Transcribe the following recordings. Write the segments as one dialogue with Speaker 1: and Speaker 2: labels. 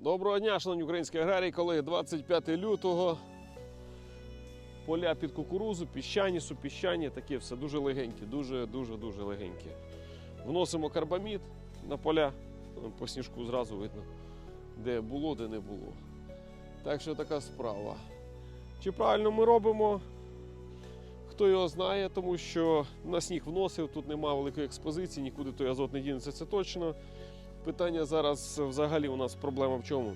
Speaker 1: Доброго дня, шановні українські аграрії, колеги. 25 лютого. Поля під кукурузу, піщані, супіщані, таке все дуже легенькі, дуже, дуже, дуже легенькі. Вносимо карбамід на поля, по сніжку зразу видно, де було, де не було. Так що така справа. Чи правильно ми робимо? Хто його знає, тому що на сніг вносив, тут немає великої експозиції, нікуди той азот не дінеться, це точно. Питання зараз взагалі у нас проблема в чому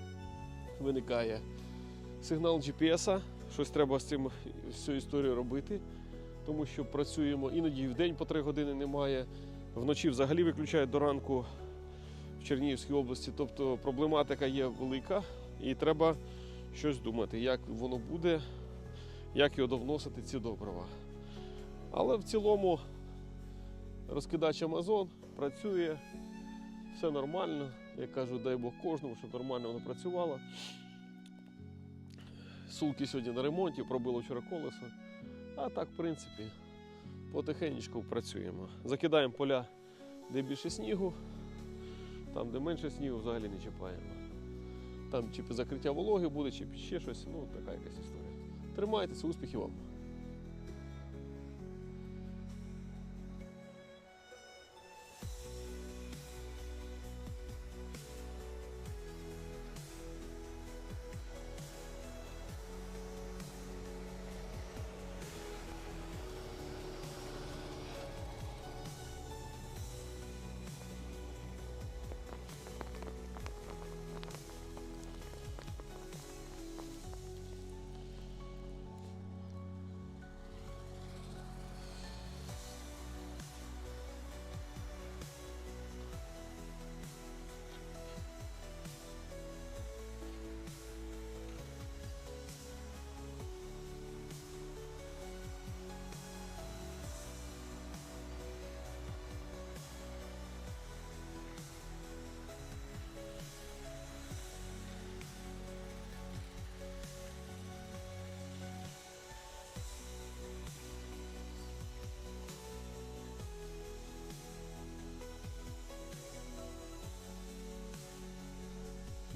Speaker 1: виникає. Сигнал GPS, щось треба з цим з цією історією робити, тому що працюємо іноді в день по 3 години немає, вночі взагалі виключають до ранку в Чернігівській області. Тобто проблематика є велика і треба щось думати, як воно буде, як його довносити ці добрива. Але в цілому розкидач Amazon працює все нормально. Я кажу, дай Бог кожному, щоб нормально воно працювало. Сулки сьогодні на ремонті, пробило вчора колесо. А так, в принципі, потихеньку працюємо. Закидаємо поля, де більше снігу, там, де менше снігу, взагалі не чіпаємо. Там чи під закриття вологи буде, чи ще щось. Ну, така якась історія. Тримайтеся, успіхів вам!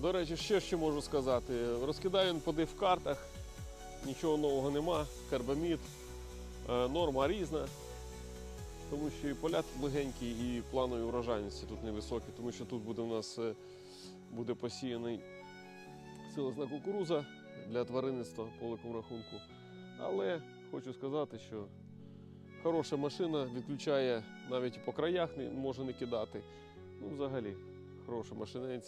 Speaker 1: До речі, ще що можу сказати. Розкидаю він поди в картах, нічого нового нема, карбамід, е, норма різна. Тому що і поля тут легенькі, і планові урожайності тут невисокі, тому що тут буде у нас е, буде посіяний силосна кукуруза для тваринництва по великому рахунку. Але хочу сказати, що хороша машина відключає навіть по краях, може не кидати. Ну, взагалі, хороша машина.